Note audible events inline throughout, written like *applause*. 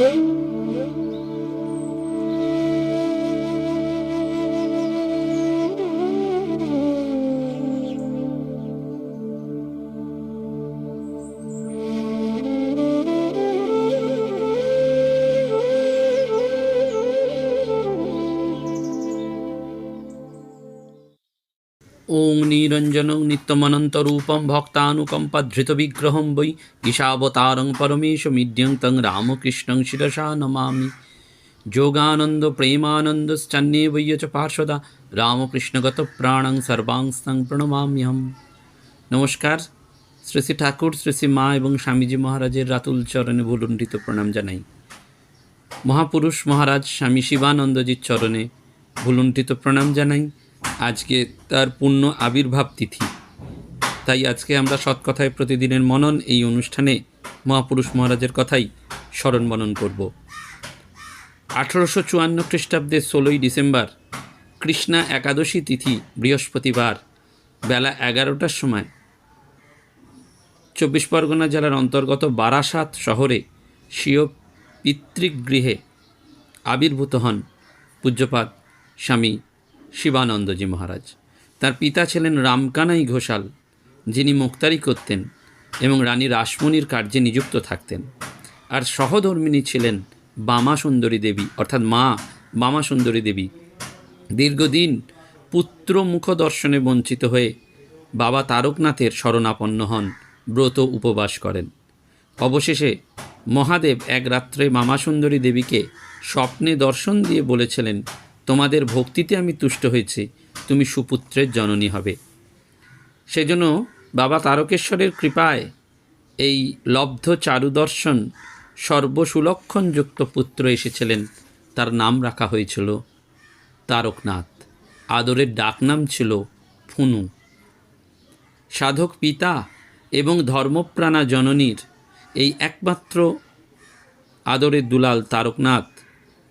Música নিরঞ্জনং নিত্যমনন্তরূপং বিগ্রহম বৈ ঈশাবতারং পরমেশমিদ্যং তং রামকৃষ্ণং শিরসা নমামি যোগানন্দ প্রেমানন্দশ্চন্নে বৈয় চ পার্শ্বদা রামকৃষ্ণগতপ্রাণং সর্বাংস্তং প্রণমাম্যহম নমস্কার শ্রী শ্রী ঠাকুর শ্রী শ্রী মা এবং স্বামীজি মহারাজের রাতুল চরণে ভুলুণ্ঠিত প্রণাম জানাই মহাপুরুষ মহারাজ স্বামী শিবানন্দজির চরণে ভুলুণ্ঠিত প্রণাম জানাই আজকে তার পূর্ণ আবির্ভাব তিথি। তাই আজকে আমরা সৎকথায় প্রতিদিনের মনন এই অনুষ্ঠানে মহাপুরুষ মহারাজের কথাই স্মরণ মনন করব। আঠারোশো চুয়ান্ন খ্রিস্টাব্দের ষোলোই ডিসেম্বর, কৃষ্ণা একাদশী তিথি, বৃহস্পতিবার, বেলা এগারোটার সময়। চব্বিশ পরগনা জেলার অন্তর্গত বারাসাত শহরে স্বীয় পিতৃগৃহে আবির্ভূত হন পূজ্যপাত স্বামী শিবানন্দজি মহারাজ। তার পিতা ছিলেন রামকানাই ঘোষাল, যিনি মুক্তারি করতেন এবং রানী রাসমণির কার্যে নিযুক্ত থাকতেন। আর সহধর্মিনী ছিলেন বামা সুন্দরী দেবী, অর্থাৎ মা বামা সুন্দরী দেবী। দীর্ঘদিন পুত্র মুখ দর্শনে বঞ্চিত হয়ে বাবা তারকনাথের শরণাপন্ন হন, ব্রত উপবাস করেন। অবশেষে মহাদেব এক রাত্রে মামা সুন্দরী দেবীকে স্বপ্নে দর্শন দিয়ে বলেছিলেন তোমাদের ভক্তিতে আমি তুষ্ট হয়েছি, তুমি সুপুত্রের জননী হবে। সেজন্য বাবা তারকেশ্বরের কৃপায় এই লব্ধ চারুদর্শন সর্বসুলক্ষণযুক্ত পুত্র এসেছিলেন। তার নাম রাখা হয়েছিল তারকনাথ। আদরের ডাকনাম ছিল ফুনু। সাধক পিতা এবং ধর্মপ্রাণা জননীর এই একমাত্র আদরের দুলাল তারকনাথ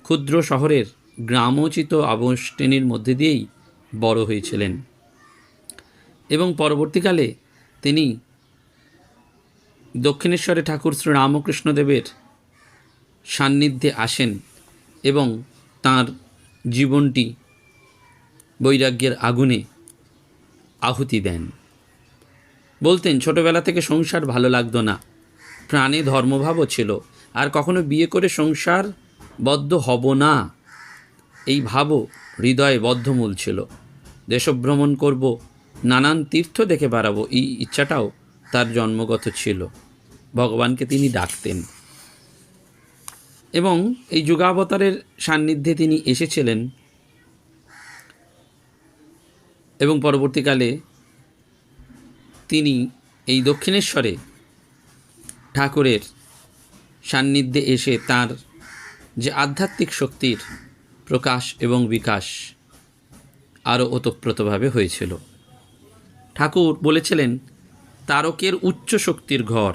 ক্ষুদ্র শহরের গ্রামোচিত আবষ্টেনীর মধ্যে দিয়েই বড় হয়েছিলেন। এবং পরবর্তীকালে তিনি দক্ষিণেশ্বরে ঠাকুর শ্রী রামকৃষ্ণদেবের সান্নিধ্যে আসেন এবং তার জীবনটি বৈরাগ্যের আগুনে আহুতি দেন। বলতেন, ছোটবেলা থেকে সংসার ভালো লাগতো না। প্রাণে ধর্মভাবও ছিল। আর কখনো বিয়ে করে সংসার বদ্ধ হব না। এই ভাবও হৃদয়ে বদ্ধমূল ছিল। দেশভ্রমণ করব, নানান তীর্থ দেখে বেড়াবো, এই ইচ্ছাটাও তার জন্মগত ছিল। ভগবানকে তিনি ডাকতেন। এবং এই যুগাবতারের সান্নিধ্যে তিনি এসেছিলেন। এবং পরবর্তীকালে তিনি এই দক্ষিণেশ্বরে ঠাকুরের সান্নিধ্যে এসে তার যে আধ্যাত্মিক শক্তির প্রকাশ এবং বিকাশ আরও ওতপ্রোতভাবে হয়েছিল। ঠাকুর বলেছিলেন, তারকের উচ্চ শক্তির ঘর,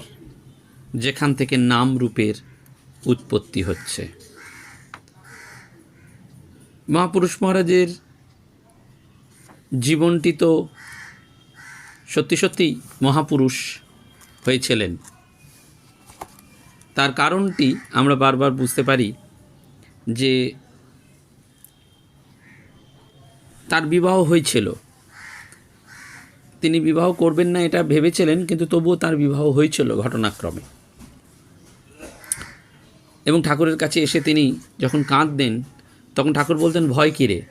যেখান থেকে নাম রূপের উৎপত্তি হচ্ছে। মহাপুরুষ মহারাজের জীবনটি তো সত্যি সত্যি মহাপুরুষ হয়েছিলেন। তার কারণটি আমরা বারবার বুঝতে পারি যে তার বিবাহ হয়েছিল। তিনি বিবাহ করবেন না এটা ভেবেছিলেন, কিন্তু তবুও তার বিবাহ হয়েছিল ঘটনাক্রমে। এবং ঠাকুরের কাছে এসে তিনি যখন কাঁদতেন, তখন ঠাকুর বলতেন, ভয় কিরে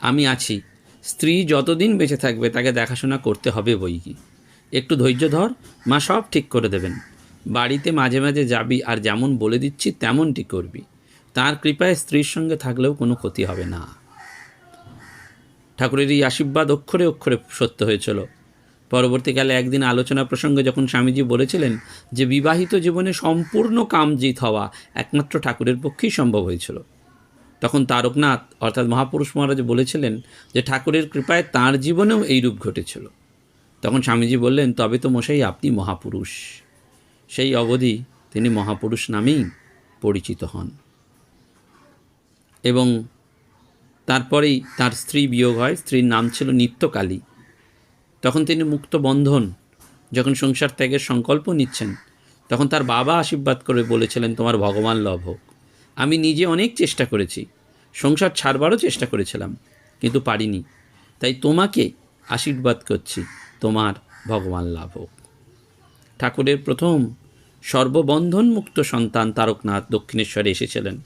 আমি আছি। স্ত্রী যতদিন বেঁচে থাকবে, তাকে দেখাশোনা করতে হবে বই কি। একটু ধৈর্য ধর, মা সব ঠিক করে দেবেন। বাড়িতে মাঝে মাঝে যাবি, আর যেমন বলে দিচ্ছি, তেমনটি করবি। তার কৃপায় স্ত্রীর সঙ্গে থাকলেও কোনো ক্ষতি হবে না। ঠাকুরের এই আশীর্বাদ অক্ষরে অক্ষরে সত্য হয়েছিল পরবর্তীকালে একদিন আলোচনা প্রসঙ্গে যখন স্বামীজি বলেছিলেন যে বিবাহিত জীবনে সম্পূর্ণ কামজিৎ হওয়া একমাত্র ঠাকুরের পক্ষেই সম্ভব হয়েছিল। তখন তারকনাথ অর্থাৎ মহাপুরুষ মহারাজ বলেছিলেন যে ঠাকুরের কৃপায় তার জীবনেও এই রূপ ঘটেছিল। তখন স্বামীজি বললেন, তবে তো মশাই আপনি মহাপুরুষ। সেই অবধি তিনি মহাপুরুষ নামেই পরিচিত হন। এবং তারপরেই তার স্ত্রী বিয়োগ হয়। স্ত্রীর নাম ছিল নিত্যকালী। তখন তিনি মুক্ত বন্ধন, যখন সংসার ত্যাগের সংকল্প নিচ্ছেন, তখন তার বাবা আশীর্বাদ করে বলেছিলেন, তোমার ভগবান লভ হোক। আমি নিজে অনেক চেষ্টা করেছি। সংসার ছাড়বারও চেষ্টা করেছিলাম, কিন্তু পারিনি। তাই তোমাকে আশীর্বাদ করছি। তোমার ভগবান লাভ হোক। ঠাকুরের প্রথম সর্ববন্ধন মুক্ত সন্তান তারকনাথ দক্ষিণেশ্বরে এসেছিলেন।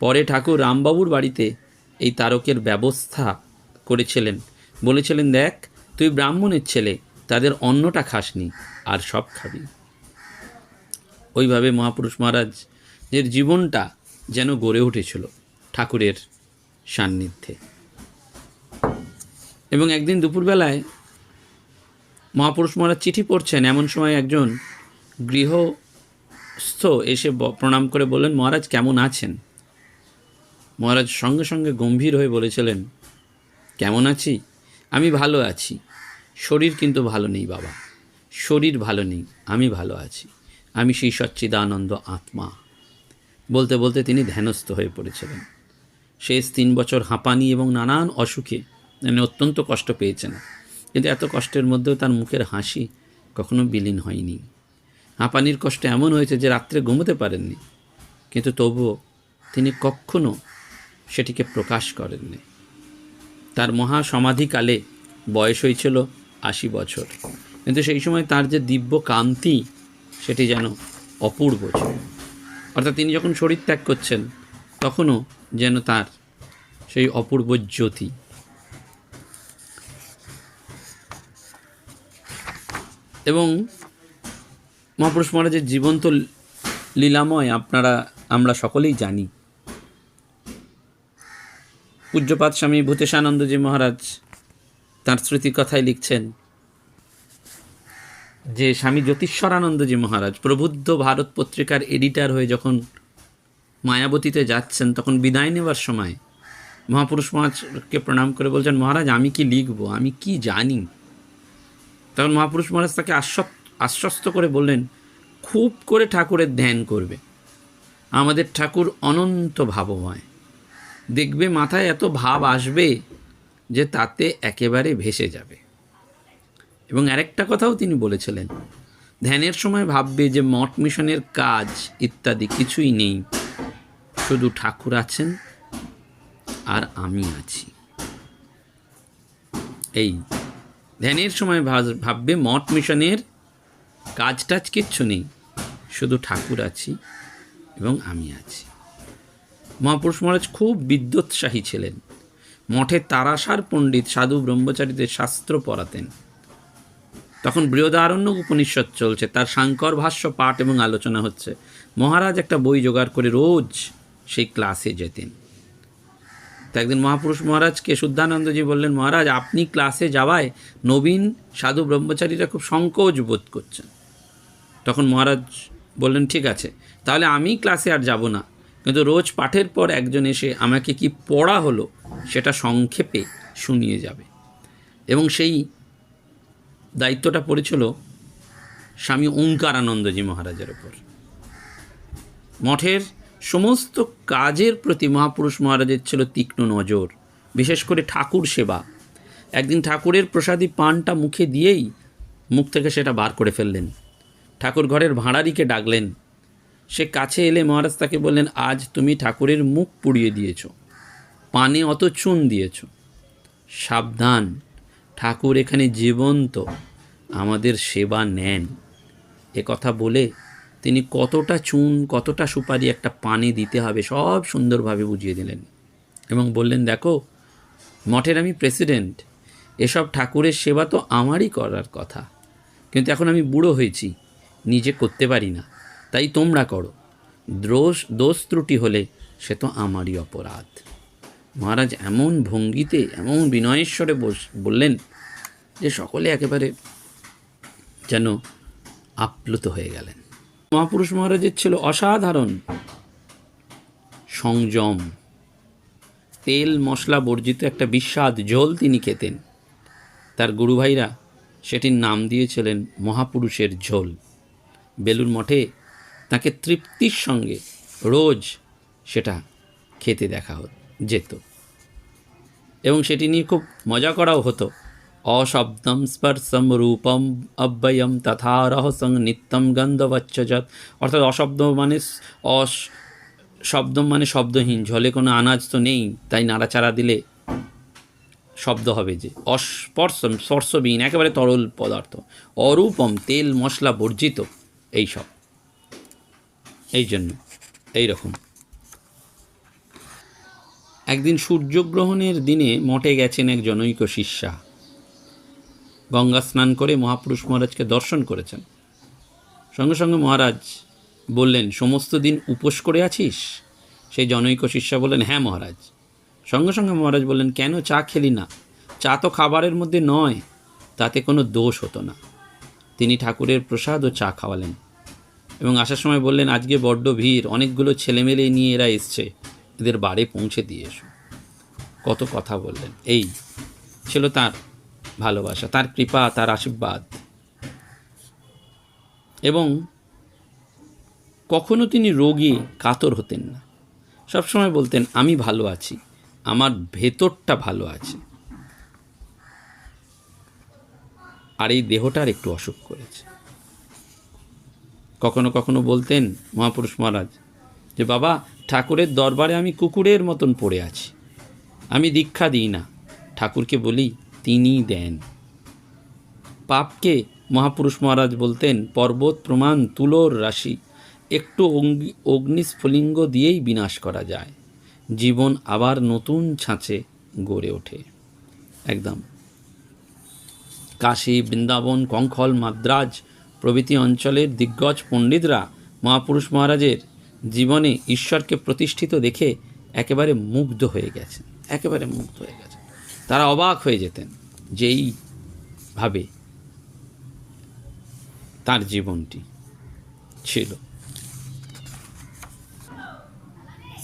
পরে ঠাকুর রামবাবুর বাড়িতে এই তারকের ব্যবস্থা করেছিলেন। বলেছিলেন, দেখ, তুই ব্রাহ্মণের ছেলে, তাদের অন্নটা খাসনি, আর সব খাবি। ওইভাবে মহাপুরুষ মহারাজের জীবনটা যেন গড়ে উঠেছিল ঠাকুরের সান্নিধ্যে। এবং একদিন দুপুরবেলায় মহাপুরুষ মহারাজ চিঠি পড়ছেন, এমন সময় একজন গৃহস্থ এসে প্রণাম করে বললেন, মহারাজ, কেমন আছেন? মহারাজ সঙ্গে সঙ্গে গম্ভীর হয়ে বলেছিলেন, কেমন আছি? আমি ভালো আছি। শরীর কিন্তু ভালো নেই বাবা। শরীর ভালো নেই, আমি ভালো আছি। আমি সেই সচ্চিদানন্দ আত্মা। বলতে বলতে তিনি ধ্যানস্থ হয়ে পড়েছিলেন। শেষ তিন বছর হাঁপানি এবং নানান অসুখে মানে অত্যন্ত কষ্ট পেয়েছেন। কিন্তু এত কষ্টের মধ্যেও তার মুখের হাসি কখনো বিলীন হয়নি। হাঁপানির কষ্ট এমন হয়েছে যে রাত্রে ঘুমোতে পারেননি। কিন্তু তবুও তিনি কখনো সেটিকে প্রকাশ করেননি। তার মহা সমাধিকালে বয়স হয়েছিল আশি বছর। কিন্তু সেই সময় তার যে দিব্য কান্তি সেটি যেন অপূর্ব ছিল। অর্থাৎ তিনি যখন শরীর ত্যাগ করছেন, তখনও যেন তার সেই অপূর্ব জ্যোতি। এবং মহাপুরুষ মহারাজের জীবন তো লীলাময় আপনারা, আমরা সকলেই জানি পূজ্যপাত স্বামী ভূতেশানন্দজি মহারাজ তাঁর স্মৃতির কথায় লিখছেন যে স্বামী জ্যোতিষ্বরানন্দজি মহারাজ প্রবুদ্ধ ভারত পত্রিকার এডিটার হয়ে যখন মায়াবতীতে যাচ্ছেন, তখন বিদায় নেওয়ার সময় মহাপুরুষ মহারাজকে প্রণাম করে বলছেন, মহারাজ, আমি কি লিখব? আমি কি জানি? তখন মহাপুরুষ মহারাজ তাকে আশ্বস্ত করে বললেন, খুব করে ঠাকুরের ধ্যান করবে। আমাদের ঠাকুর অনন্ত ভাবময়। দেখবে মাথায় এত ভাব আসবে যে তাতে একেবারে ভেসে যাবে। এবং আরেকটা কথাও তিনি বলেছিলেন, ধ্যানের সময় ভাববে যে মঠ মিশনের কাজ ইত্যাদি কিছুই নেই, শুধু ঠাকুর আছেন আর আমি আছি। এই ধ্যানের সময় ভাববে মঠ মিশনের কাজ টাজ কিচ্ছু নেই, শুধু ঠাকুর আছি এবং আমি আছি। মহাপুরুষ মহারাজ খুব বিদ্যোৎসাহী ছিলেন। মঠে তারাসার পণ্ডিত সাধু ব্রহ্মচারীদের শাস্ত্র পড়াতেন। তখন বৃহদারণ্য উপনিষদ চলছে, তার সাংকর ভাষ্য, পাঠ এবং আলোচনা হচ্ছে। মহারাজ একটা বই জোগাড় করে রোজ সেই ক্লাসে যেতেন। তো একদিন মহাপুরুষ মহারাজকে শুদ্ধানন্দজি বললেন, মহারাজ, আপনি ক্লাসে যাওয়ায় নবীন সাধু ব্রহ্মচারীরা খুব সংকোচ বোধ করছেন। তখন মহারাজ বললেন, ঠিক আছে, তাহলে আমি ক্লাসে আর যাব না। কিন্তু রোজ পাঠের পর একজন এসে আমাকে কি পড়া হলো সেটা সংক্ষেপে শুনিয়ে যাবে। এবং সেই দায়িত্বটা পড়েছিল স্বামী ওঙ্কারানন্দজি মহারাজের ওপর। মঠের সমস্ত কাজের প্রতি মহাপুরুষ মহারাজের ছিল তীক্ষ্ণ নজর, বিশেষ করে ঠাকুর সেবা। একদিন ঠাকুরের প্রসাদী পানটা মুখে দিয়েই মুখ থেকে সেটা বার করে ফেললেন। ঠাকুর ঘরের ভাঁড়ারিকে ডাকলেন সে কাছে এলে মহারাজ তাকে বললেন, আজ তুমি ঠাকুরের মুখ পুড়িয়ে দিয়েছ, পানে অত চুন দিয়েছ। সাবধান, ঠাকুর এখানে জীবন্ত, আমাদের সেবা নেন। এ কথা বলে তিনি কতটা চুন, কতটা সুপারি একটা পানে দিতে হবে, সব সুন্দরভাবে বুঝিয়ে দিলেন এবং বললেন, দেখো, মঠের আমি প্রেসিডেন্ট, এসব ঠাকুরের সেবা তো আমারই করার কথা, কিন্তু এখন আমি বুড়ো হয়েছি, নিজে করতে পারি না। তাই তোমরা করো। দোষ দোষ ত্রুটি হলে সে তো আমারই অপরাধ। মহারাজ এমন ভঙ্গিতে, এমন বিনয়েশ্বরে বস, বললেন যে সকলে একেবারে যেন আপ্লুত হয়ে গেলেন। মহাপুরুষ মহারাজের ছিল অসাধারণ সংযম। তেল, মশলা বর্জিত একটা বিস্বাদ ঝোল তিনি খেতেন। তার গুরুভাইরা সেটির নাম দিয়েছিলেন মহাপুরুষের ঝোল। বেলুর মঠে তাকে তৃপ্তির সঙ্গে রোজ সেটা খেতে দেখা হতো, যেত। এবং সেটি নিয়ে খুব মজা করাও হতো। অশব্দম স্পর্শম রূপম অব্যয়ম তথা রহসং নিত্যম গন্ধবচ্চজত অর্থাৎ অশব্দ মানে অস শব্দ মানে শব্দহীন, ঝলে কোনো আনাজ তো নেই, তাই নাড়াচাড়া দিলে শব্দ হবে যে। অস্পর্শ স্পর্শবিহীন, একেবারে তরল পদার্থ। অরূপম তেল মশলা বর্জিত, এইসব। এই জন্য এই রকম একদিন সূর্যগ্রহণের দিনে মঠে গেছেন এক জনৈক শিষ্যা। গঙ্গা স্নান করে মহাপুরুষ মহারাজকে দর্শন করেছেন। সঙ্গে সঙ্গে মহারাজ বললেন, সমস্ত দিন উপোস করে আছিস? সেই জনৈক শিষ্যা বললেন হ্যাঁ মহারাজ। সঙ্গে সঙ্গে মহারাজ বললেন, কেন চা খেলি না? চা তো খাবারের মধ্যে নয়, তাতে কোনো দোষ হতো না। তিনি ঠাকুরের প্রসাদ ও চা খাওয়ালেন। এবং আসার সময় বললেন, আজকে বড্ড ভিড়, অনেকগুলো ছেলেমেলে নিয়ে এরা এসছে। এদের বাড়ি পৌঁছে দিয়ে এসো। কত কথা বললেন। এই ছিল তার ভালোবাসা, তার কৃপা, তার আশীর্বাদ। এবং কখনো তিনি রোগী, কাতর হতেন না। সবসময় বলতেন, আমি ভালো আছি, আমার ভেতরটা ভালো আছে। আর এই দেহটার একটু অসুখ করেছে। কখনো কখনো বলতেন মহাপুরুষ মহারাজ, যে বাবা, ঠাকুরের দরবারে আমি কুকুরের মতন পড়ে আছি। আমি দীক্ষা দিই না। ঠাকুরকে বলি তিনি দেন। পাপকে মহাপুরুষ মহারাজ বলতেন, পর্বত, প্রমাণ, তুলোর রাশি, একটু অগ্নিস্ফুলিঙ্গ দিয়েই বিনাশ করা যায়। জীবন আবার নতুন ছাঁচে গড়ে ওঠে। একদম। কাশী, বৃন্দাবন কঙ্খল মাদ্রাজ প্রভৃতি অঞ্চলের দিগ্গজ পণ্ডিতরা মহাপুরুষ মহারাজের জীবনে ঈশ্বরকে প্রতিষ্ঠিত দেখে একেবারে মুগ্ধ হয়ে গেছেন, একেবারে মুগ্ধ হয়ে গেছেন। তারা অবাক হয়ে যেতেন যেই ভাবে তার জীবনটি ছিল।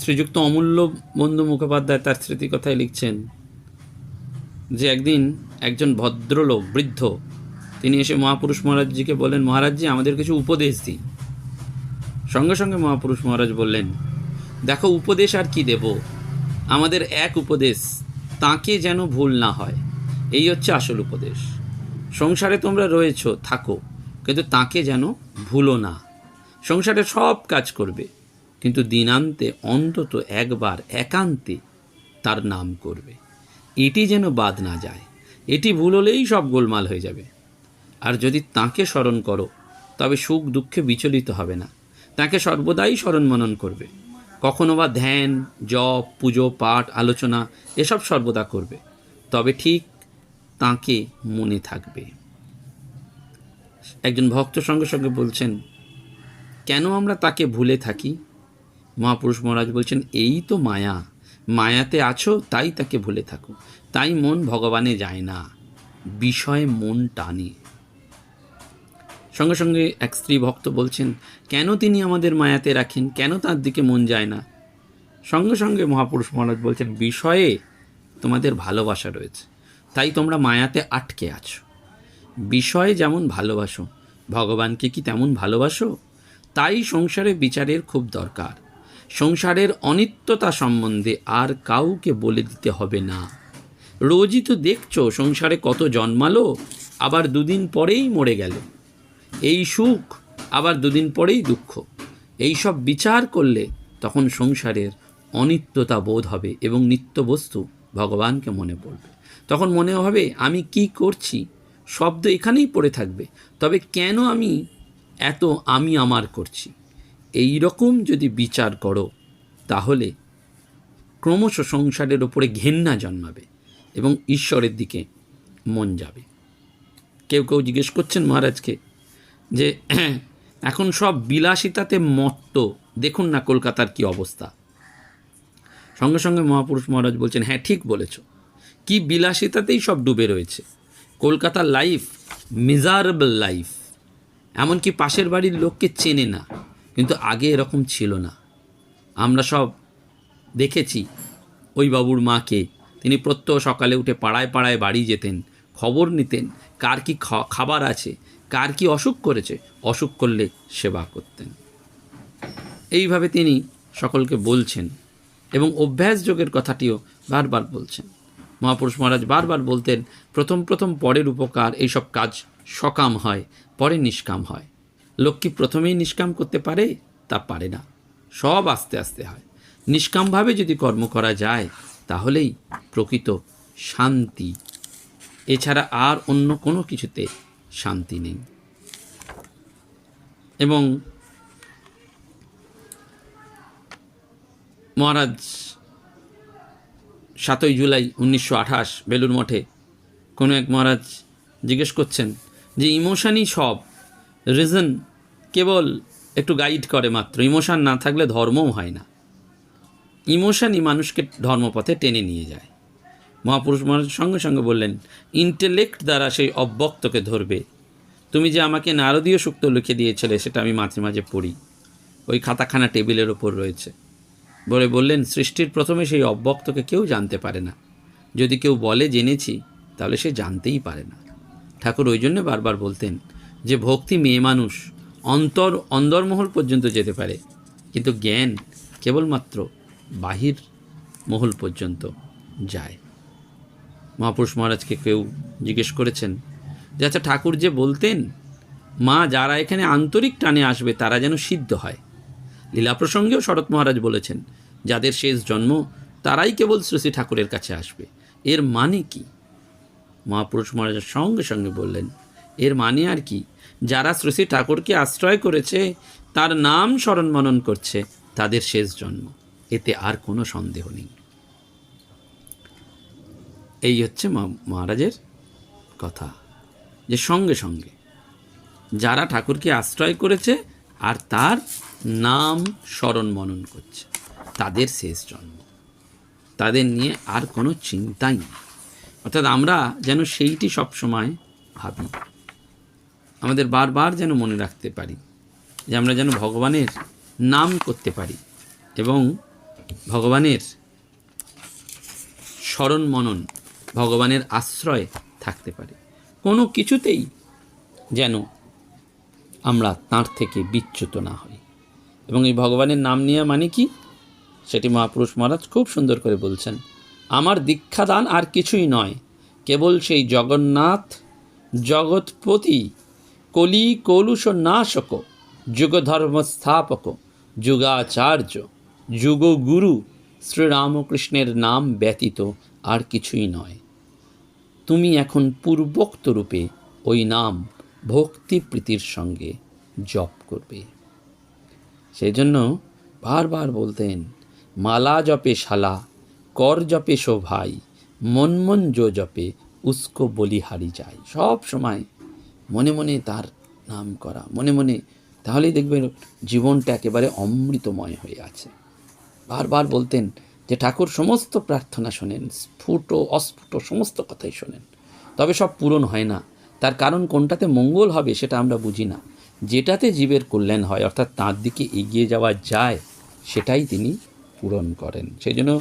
শ্রীযুক্ত অমূল্য বন্ধু মুখোপাধ্যায় তার স্মৃতিকথায় লিখছেন যে একদিন একজন ভদ্রলোক, বৃদ্ধ তিনি এসে মহাপুরুষ মহারাজজিকে বললেন, মহারাজজি, আমাদের কিছু উপদেশ দিন। সঙ্গে সঙ্গে মহাপুরুষ মহারাজ বললেন, দেখো, উপদেশ আর কি দেব? আমাদের এক উপদেশ, তাকে যেন ভুল না হয়। এই হচ্ছে আসল উপদেশ। সংসারে তোমরা রয়েছো, থাকো, কিন্তু তাকে যেন ভুলো না। সংসারে সব কাজ করবে, কিন্তু দিনান্তে অন্তত একবার একান্তে তার নাম করবে। এটি যেন বাদ না যায়। এটি ভুল হলেই সব গোলমাল হয়ে যাবে। আর যদি তাকে স্মরণ করো, তবে সুখ দুঃখে বিচলিত হবে না। তাকে সর্বদাই স্মরণ মনন করবে। কখনো বা ধ্যান, জপ, পুজো, পাঠ, আলোচনা, এসব সর্বদা করবে। তবে ঠিক তাকে মনে থাকবে। একজন ভক্ত সঙ্গে সঙ্গে বলছেন, কেন আমরা তাকে ভুলে থাকি? মহাপুরুষ মহারাজ বলছেন, এই তো মায়া। মায়াতে আছো, তাই তাকে ভুলে থাকো। তাই মন ভগবানে যায় না। বিষয়ে মন টানে। সঙ্গে সঙ্গে এক স্ত্রী ভক্ত বলছেন, কেন তিনি আমাদের মায়াতে রাখেন? কেন তার দিকে মন যায় না? সঙ্গে সঙ্গে মহাপুরুষ মহারাজ বলছেন, বিষয়ে তোমাদের ভালোবাসা রয়েছে, তাই তোমরা মায়াতে আটকে আছো। বিষয়ে যেমন ভালোবাসো, ভগবানকে কি তেমন ভালোবাসো? তাই সংসারে বিচারের খুব দরকার। সংসারের অনিত্যতা সম্বন্ধে আর কাউকে বলে দিতে হবে না। রোজই তো দেখছ, সংসারে কত জন্মালো, আবার দুদিন পরেই মরে গেল। এই সুখ আবার দুদিন পরেই দুঃখ। এই সব বিচার করলে তখন সংসারের অনিত্যতা বোধ হবে এবং নিত্য বস্তু ভগবানকে মনে পড়বে। তখন মনে হবে, আমি কি করছি? শব্দ এখানেই পড়ে থাকবে। তবে কেন আমি এত আমি আমার করছি? এই রকম যদি বিচার করো, তাহলে ক্রমশ সংসারের ওপরে ঘেন্না জন্মাবে এবং ঈশ্বরের দিকে মন যাবে। কেউ কেউ জিজ্ঞেস করছেন মহারাজকে যে *clears throat* এখন সব বিলাসিতাতে মত্ত। দেখুন না কলকাতার কি অবস্থা। সঙ্গে সঙ্গে মহাপুরুষ মহারাজ বলছেন হ্যাঁ ঠিক বলেছ। কি বিলাসিতাতেই সব ডুবে রয়েছে। কলকাতার লাইফ মিজারেবল লাইফ এমনকি পাশের বাড়ির লোককে চেনে না। কিন্তু আগে এরকম ছিল না। আমরা সব দেখেছি ওই বাবুর মাকে। তিনি প্রত্যহ সকালে উঠে পাড়ায় পাড়ায় বাড়ি যেতেন, খবর নিতেন, কার কি খাবার আছে। কার কি অসুখ করেছে, অসুখ করলে সেবা করতেন। এইভাবে তিনি সকলকে বলছেন এবং অভ্যাস যোগের কথাটিও বারবার বলছেন। মহাপুরুষ মহারাজ বারবার বলতেন, প্রথম প্রথম পরের উপকার, এইসব কাজ সকাম হয়, পরে নিষ্কাম হয়। লোক কি প্রথমেই নিষ্কাম করতে পারে, তা পারে না। সব আস্তে আস্তে হয়। নিষ্কামভাবে যদি কর্ম করা যায়, তাহলেই প্রকৃত শান্তি। এছাড়া আর অন্য কোনো কিছুতে শান্তি নেই। এবং মহারাজ সাতই জুলাই উনিশশো আঠাশ বেলুর মঠে কোনো এক মহারাজ জিজ্ঞেস করছেন যে, ইমোশনই সব। রিজন কেবল একটু গাইড করে মাত্র। ইমোশন না থাকলে ধর্মও হয় না। ইমোশনই মানুষকে ধর্মপথে টেনে নিয়ে যায়। মহাপুরুষ মহারাজ সঙ্গে সঙ্গে বললেন, ইন্টেলেক্ট দ্বারা সেই অব্যক্তকে ধরবে। তুমি যে আমাকে নারদীয় সূক্ত লিখে দিয়েছিলে, সেটা আমি মাঝে মাঝে পড়ি। ওই খাতাখানা টেবিলের ওপর রয়েছে। বলে বললেন, সৃষ্টির প্রথমে সেই অব্যক্তকে কেউ জানতে পারে না। যদি কেউ বলে, জেনেছি তাহলে সে জানতেই পারে না। ঠাকুর ওই জন্য বারবার বলতেন যে, ভক্তি মেয়ে মানুষ অন্তর অন্দরমহল পর্যন্ত যেতে পারে, কিন্তু জ্ঞান কেবলমাত্র বাহির মহল পর্যন্ত যায়। মহাপুরুষ মহারাজকে কেউ জিজ্ঞেস করেছেন যে আচ্ছা ঠাকুর যে বলতেন, মা যারা এখানে আন্তরিক টানে আসবে, তারা যেন সিদ্ধ হয়। লীলা প্রসঙ্গেও শরৎ মহারাজ বলেছেন, যাদের শেষ জন্ম, তারাই কেবল শ্রী ঠাকুরের কাছে আসবে। এর মানে কি? মহাপুরুষ মহারাজের সঙ্গে সঙ্গে বললেন, এর মানে আর কি? যারা শ্রী ঠাকুরকে আশ্রয় করেছে, তার নাম স্মরণ মনন করছে, তাদের শেষ জন্ম। এতে আর কোনো সন্দেহ নেই। এই হচ্ছে মহারাজের কথা। যে সঙ্গে সঙ্গে যারা ঠাকুরকে আশ্রয় করেছে আর তার নাম স্মরণ মনন করছে, তাদের শেষ জন্ম। তাদের নিয়ে আর কোনো চিন্তাই নেই। অর্থাৎ আমরা যেন সেইটি সবসময় ভাবি। আমাদের বারবার যেন মনে রাখতে পারি যে আমরা যেন ভগবানের নাম করতে পারি এবং ভগবানের স্মরণ মনন ভগবানের আশ্রয় থাকতে পারে। কোনো কিছুতেই যেন আমরা তাঁর থেকে বিচ্যুত না হই। এবং এই ভগবানের নাম নেওয়া মানে কি? সেটি মহাপুরুষ মহারাজ খুব সুন্দর করে বলছেন, আমার দীক্ষাদান আর কিছুই নয়। কেবল সেই জগন্নাথ জগৎপতি কলি কলুষ নাশক যুগধর্ম স্থাপক যুগাচার্য, যুগগুরু শ্রীরামকৃষ্ণের নাম ব্যতীত আর কিছুই নয়। তুমি এখন পূর্বোক্ত রূপে ওই নাম ভক্তি প্রীতির সঙ্গে জপ করবে। সেই জন্য বারবার বলতেন, মালা জপে শালা, কর জপে শো ভাই মন মন জো জপে, উস্কো বলিহারি যায় সব সময় মনে মনে তার নাম করা, মনে মনে তাহলেই দেখবেন জীবনটা একেবারে অমৃতময় হয়ে আছে। বারবার বলতেন যে ঠাকুর সমস্ত প্রার্থনা শোনেন, স্ফুট, অস্ফুট, সমস্ত কথাই শোনেন। তবে সব পূরণ হয় না। তার কারণ কোনটাতে মঙ্গল হবে সেটা আমরা বুঝি না। যেটাতে জীবের কল্যাণ হয়, অর্থাৎ তার দিকে এগিয়ে যাওয়া যায়, সেটাই তিনি পূরণ করেন। সেই জন্য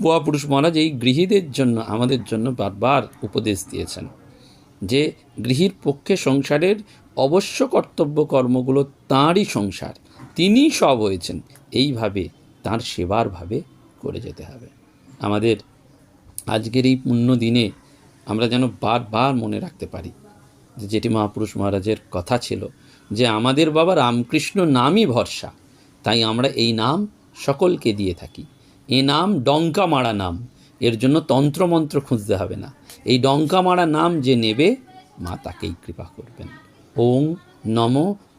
মহাপুরুষ মহারাজ এই গৃহীদের জন্য, আমাদের জন্য বারবার উপদেশ দিয়েছেন যে গৃহীর পক্ষে সংসারের অবশ্য কর্তব্য কর্মগুলো তাঁরই সংসার, তিনিই সব হয়েছেন। এইভাবে তার সেবার ভাবে করে যেতে হবে। আমাদের আজকের এই পুণ্য দিনে আমরা যেন বারবার মনে রাখতে পারি যেটি মহাপুরুষ মহারাজের কথা ছিল যে আমাদের বাবা রামকৃষ্ণ নামই ভরসা, তাই আমরা এই নাম সকলকে দিয়ে থাকি। এ নাম ডঙ্কা মারা নাম, এর জন্য তন্ত্রমন্ত্র খুঁজতে হবে না। এই ডঙ্কা মারা নাম যে নেবে, মা তাকেই কৃপা করবেন। ওং নম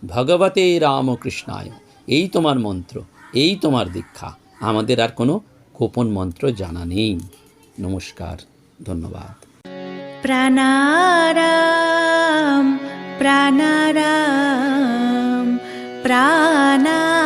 ভগবতে রামকৃষ্ণায়। এই তোমার মন্ত্র, এই তোমার দীক্ষা। আমাদের আর কোনো গোপন মন্ত্র জানা নেই। নমস্কার ধন্যবাদ। প্রাণারাম প্রাণারাম প্রাণা